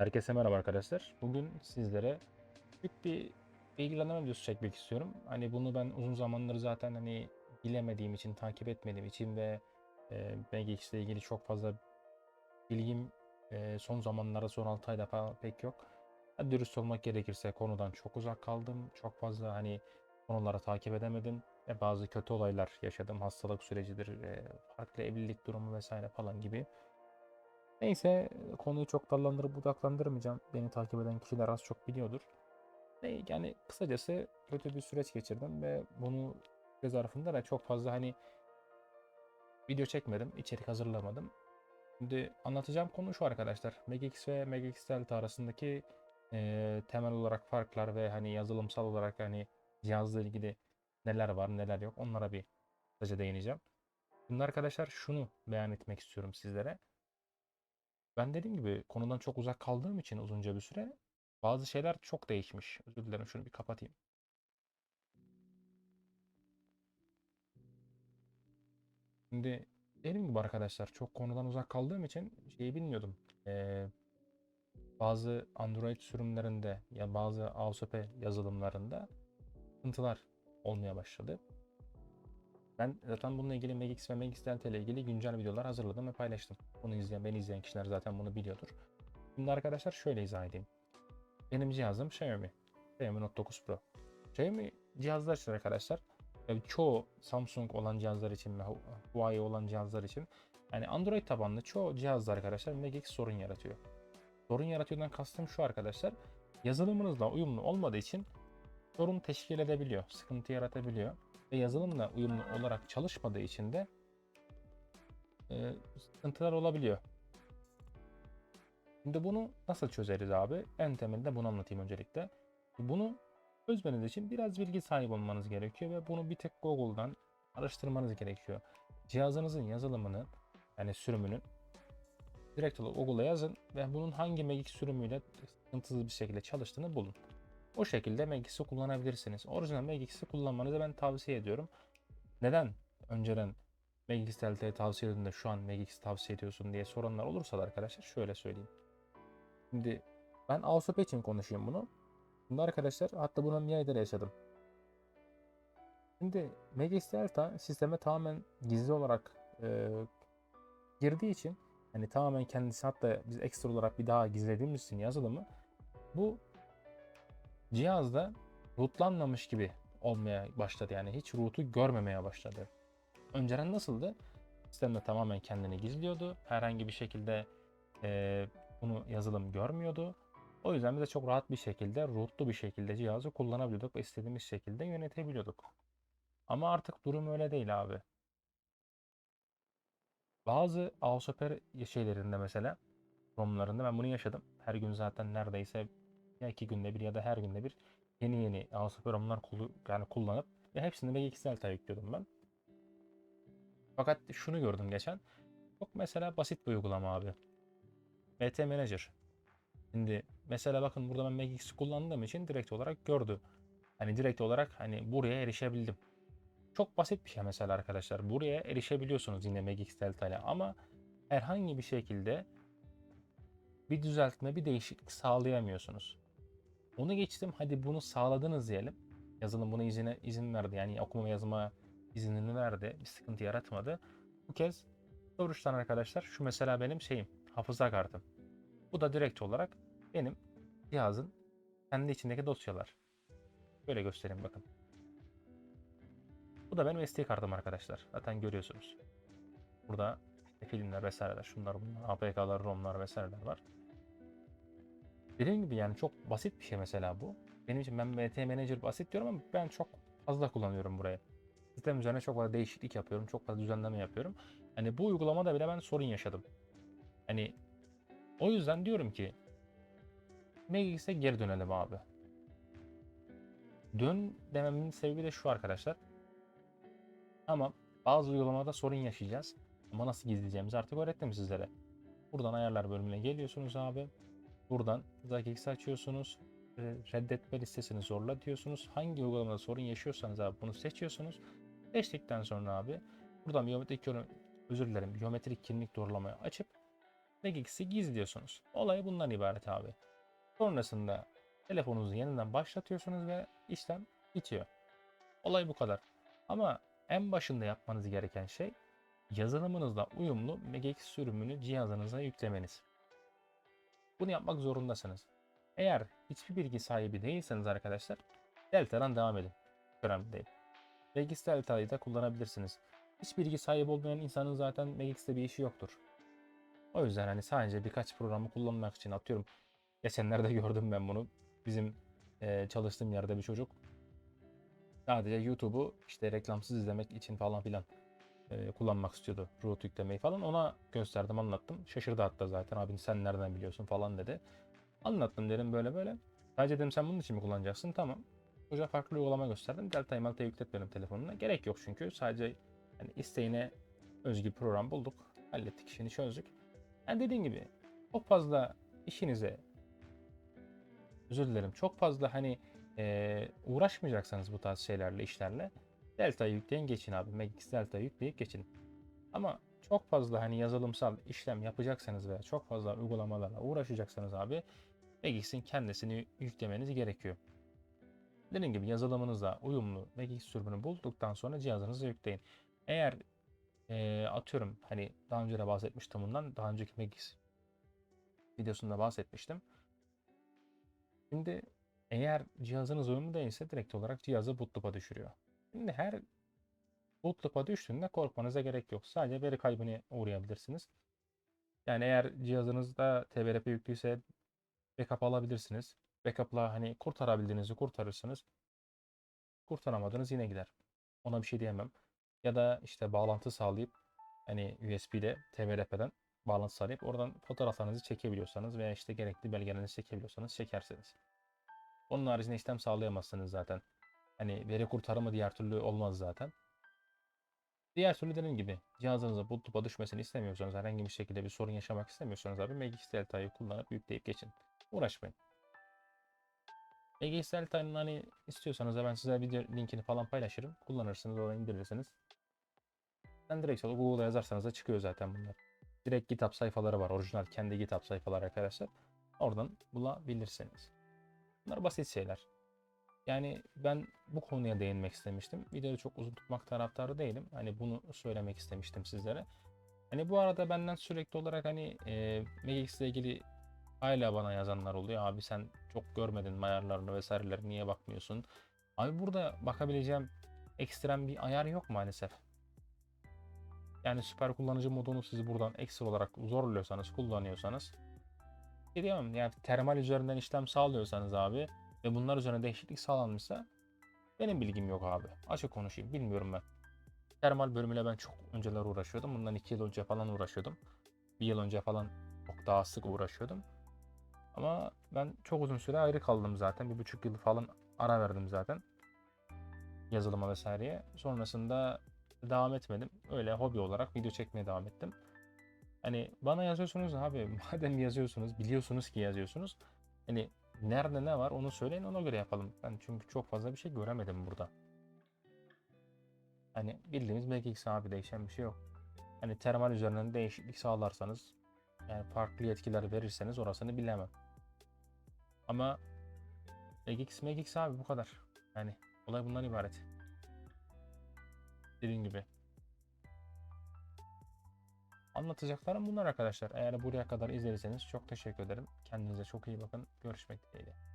Herkese merhaba arkadaşlar. Bugün sizlere büyük bir bilgilendirme videosu çekmek istiyorum. Hani bunu ben uzun zamandır zaten hani bilemediğim için, takip etmediğim için ve e, MGX ile ilgili çok fazla bilgim e, son zamanlarda son 6 ayda falan pek yok. Ha, dürüst olmak gerekirse konudan çok uzak kaldım. Çok fazla hani konuları takip edemedim ve bazı kötü olaylar yaşadım. Hastalık sürecidir, e, farklı evlilik durumu vesaire falan gibi. Neyse konuyu çok dallandırıp budaklandırmayacağım. Beni takip eden kişiler az çok biliyordur. Ve yani kısacası kötü bir süreç geçirdim ve bunu göz zarfında da çok fazla hani video çekmedim, içerik hazırlamadım. Şimdi anlatacağım konu şu arkadaşlar. MegX ve MegX Delta arasındaki eee, temel olarak farklar ve hani yazılımsal olarak hani cihazla ilgili neler var neler yok onlara bir kısaca değineceğim. Şimdi arkadaşlar şunu beyan etmek istiyorum sizlere. Ben dediğim gibi konudan çok uzak kaldığım için uzunca bir süre bazı şeyler çok değişmiş. Özür dilerim şunu bir kapatayım. Şimdi dediğim gibi arkadaşlar çok konudan uzak kaldığım için şeyi bilmiyordum. Ee, bazı Android sürümlerinde ya bazı AOSP yazılımlarında sıkıntılar olmaya başladı. Ben zaten bununla ilgili MX ve MX Delta ile ilgili güncel videolar hazırladım ve paylaştım. Bunu izleyen, beni izleyen kişiler zaten bunu biliyordur. Şimdi arkadaşlar şöyle izah edeyim. Benim cihazım Xiaomi. Xiaomi Note 9 Pro. Xiaomi cihazlar için arkadaşlar yani çoğu Samsung olan cihazlar için ve Huawei olan cihazlar için yani Android tabanlı çoğu cihazda arkadaşlar MGX sorun yaratıyor. Sorun yaratıyordan kastım şu arkadaşlar. Yazılımınızla uyumlu olmadığı için sorun teşkil edebiliyor, sıkıntı yaratabiliyor yazılımla uyumlu olarak çalışmadığı için de e, sıkıntılar olabiliyor. Şimdi bunu nasıl çözeriz abi? En temelde bunu anlatayım öncelikle. Bunu çözmeniz için biraz bilgi sahibi olmanız gerekiyor ve bunu bir tek Google'dan araştırmanız gerekiyor. Cihazınızın yazılımını yani sürümünün direkt olarak Google'a yazın ve bunun hangi Magic sürümüyle sıkıntısız bir şekilde çalıştığını bulun. O şekilde Magix'i kullanabilirsiniz. Orijinal Magix'i kullanmanızı ben tavsiye ediyorum. Neden önceden Magix Delta'yı tavsiye edin de şu an Magix tavsiye ediyorsun diye soranlar olursa da arkadaşlar şöyle söyleyeyim. Şimdi ben AOSP için konuşayım bunu. Şimdi arkadaşlar hatta bunu aydır yaşadım. Şimdi Magix Delta sisteme tamamen gizli olarak e, girdiği için hani tamamen kendisi hatta biz ekstra olarak bir daha gizlediğimiz için yazılımı bu cihazda rootlanmamış gibi olmaya başladı. Yani hiç root'u görmemeye başladı. Önceden nasıldı? Sistemde tamamen kendini gizliyordu. Herhangi bir şekilde e, bunu yazılım görmüyordu. O yüzden biz de çok rahat bir şekilde, rootlu bir şekilde cihazı kullanabiliyorduk ve istediğimiz şekilde yönetebiliyorduk. Ama artık durum öyle değil abi. Bazı AOSPR şeylerinde mesela, ROM'larında ben bunu yaşadım. Her gün zaten neredeyse ya iki günde bir ya da her günde bir yeni yeni kullu- yani kullanıp ve hepsini MGX Delta yüklüyordum ben. Fakat şunu gördüm geçen. Çok mesela basit bir uygulama abi. BT Manager. Şimdi mesela bakın burada ben MagX'i kullandığım için direkt olarak gördü. Hani direkt olarak hani buraya erişebildim. Çok basit bir şey mesela arkadaşlar. Buraya erişebiliyorsunuz yine MagX Delta ile ama herhangi bir şekilde bir düzeltme, bir değişiklik sağlayamıyorsunuz. Onu geçtim. Hadi bunu sağladınız diyelim. Yazılım buna izine, izin verdi. Yani okuma yazma iznini verdi. Bir sıkıntı yaratmadı. Bu kez doğruştan arkadaşlar şu mesela benim şeyim. Hafıza kartım. Bu da direkt olarak benim cihazın kendi içindeki dosyalar. Böyle göstereyim bakın. Bu da benim SD kartım arkadaşlar. Zaten görüyorsunuz. Burada filmler vesaireler, şunlar bunlar, APK'lar, ROM'lar vesaireler var. Dediğim gibi yani çok basit bir şey mesela bu. Benim için ben BT Manager basit diyorum ama ben çok fazla kullanıyorum buraya. Sistem üzerine çok fazla değişiklik yapıyorum. Çok fazla düzenleme yapıyorum. Hani bu uygulamada bile ben sorun yaşadım. Hani o yüzden diyorum ki Magix'e geri dönelim abi. Dön dememin sebebi de şu arkadaşlar. Ama bazı uygulamada sorun yaşayacağız. Ama nasıl gizleyeceğimizi artık öğrettim sizlere. Buradan ayarlar bölümüne geliyorsunuz abi. Buradan Zagix'i açıyorsunuz. Reddetme listesini zorla diyorsunuz. Hangi uygulamada sorun yaşıyorsanız abi bunu seçiyorsunuz. Seçtikten sonra abi buradan biyometrik özür dilerim biyometrik kimlik doğrulamayı açıp regex'i gizliyorsunuz. Olay bundan ibaret abi. Sonrasında telefonunuzu yeniden başlatıyorsunuz ve işlem bitiyor. Olay bu kadar. Ama en başında yapmanız gereken şey yazılımınızla uyumlu MegaX sürümünü cihazınıza yüklemeniz. Bunu yapmak zorundasınız. Eğer hiçbir bilgi sahibi değilseniz arkadaşlar Delta'dan devam edin. Önemli değil. Regis Delta'yı da kullanabilirsiniz. Hiç bilgi sahibi olmayan insanın zaten Megix'te bir işi yoktur. O yüzden hani sadece birkaç programı kullanmak için atıyorum. Geçenlerde gördüm ben bunu. Bizim eee, çalıştığım yerde bir çocuk sadece YouTube'u işte reklamsız izlemek için falan filan eee, kullanmak istiyordu. Root yüklemeyi falan. Ona gösterdim anlattım. Şaşırdı hatta zaten. Abi sen nereden biliyorsun falan dedi. Anlattım dedim böyle böyle. Sadece dedim sen bunun için mi kullanacaksın? Tamam. Çocuğa farklı uygulama gösterdim. Delta'yı Malta'yı yükletmedim telefonuna. Gerek yok çünkü. Sadece hani isteğine özgü program bulduk. Hallettik işini çözdük. Yani dediğim gibi çok fazla işinize özür dilerim çok fazla hani eee, uğraşmayacaksanız bu tarz şeylerle işlerle Delta'yı yükleyin geçin abi. Magix Delta'yı yükleyip geçin. Ama çok fazla hani yazılımsal işlem yapacaksanız veya çok fazla uygulamalarla uğraşacaksanız abi Magix'in kendisini yüklemeniz gerekiyor. Dediğim gibi yazılımınızla uyumlu Magix sürümünü bulduktan sonra cihazınıza yükleyin. Eğer eee, atıyorum hani daha önce de bahsetmiştim bundan. Daha önceki Magix videosunda bahsetmiştim. Şimdi eğer cihazınız uyumlu değilse direkt olarak cihazı bootloop'a düşürüyor. Şimdi her bootloop'a düştüğünde korkmanıza gerek yok. Sadece veri kaybına uğrayabilirsiniz. Yani eğer cihazınızda TBRP yüklüyse backup alabilirsiniz. Backup'la hani kurtarabildiğinizi kurtarırsınız. Kurtaramadınız yine gider. Ona bir şey diyemem. Ya da işte bağlantı sağlayıp hani USB'de TBRP'den bağlantı sağlayıp oradan fotoğraflarınızı çekebiliyorsanız veya işte gerekli belgelerinizi çekebiliyorsanız çekersiniz. Onun haricinde işlem sağlayamazsınız zaten. Hani veri kurtarımı diğer türlü olmaz zaten. Diğer türlü dediğim gibi cihazınıza bootloop'a düşmesini istemiyorsanız herhangi bir şekilde bir sorun yaşamak istemiyorsanız abi Magix Delta'yı kullanıp yükleyip geçin. Uğraşmayın. Magix Delta'nın hani istiyorsanız ben size video linkini falan paylaşırım. Kullanırsınız oradan indirirsiniz. Ben direkt Google'a yazarsanız da çıkıyor zaten bunlar. Direkt GitHub sayfaları var. Orijinal kendi GitHub sayfaları arkadaşlar. Oradan bulabilirsiniz. Bunlar basit şeyler. Yani ben bu konuya değinmek istemiştim. Videoyu çok uzun tutmak taraftarı değilim. Hani bunu söylemek istemiştim sizlere. Hani bu arada benden sürekli olarak hani e, Magix ile ilgili hala bana yazanlar oluyor. Abi sen çok görmedin ayarlarını vesaireleri niye bakmıyorsun? Abi burada bakabileceğim ekstrem bir ayar yok maalesef. Yani süper kullanıcı modunu siz buradan ekstra olarak zorluyorsanız, kullanıyorsanız diyemem. Yani termal üzerinden işlem sağlıyorsanız abi ve bunlar üzerine değişiklik sağlanmışsa benim bilgim yok abi. Açık konuşayım. Bilmiyorum ben. Termal bölümüyle ben çok önceler uğraşıyordum. Bundan 2 yıl önce falan uğraşıyordum. Bir yıl önce falan çok daha sık uğraşıyordum. Ama ben çok uzun süre ayrı kaldım zaten. Bir buçuk yıl falan ara verdim zaten. Yazılıma vesaireye. Sonrasında devam etmedim. Öyle hobi olarak video çekmeye devam ettim. Hani bana yazıyorsunuz abi madem yazıyorsunuz biliyorsunuz ki yazıyorsunuz. Hani nerede ne var onu söyleyin ona göre yapalım. Ben çünkü çok fazla bir şey göremedim burada. Hani bildiğimiz MagX abi değişen bir şey yok. Hani termal üzerinden değişiklik sağlarsanız yani farklı yetkiler verirseniz orasını bilemem. Ama MagX MagX abi bu kadar. Yani olay bundan ibaret. Dediğim gibi. Anlatacaklarım bunlar arkadaşlar. Eğer buraya kadar izlediyseniz çok teşekkür ederim. Kendinize çok iyi bakın. Görüşmek dileğiyle.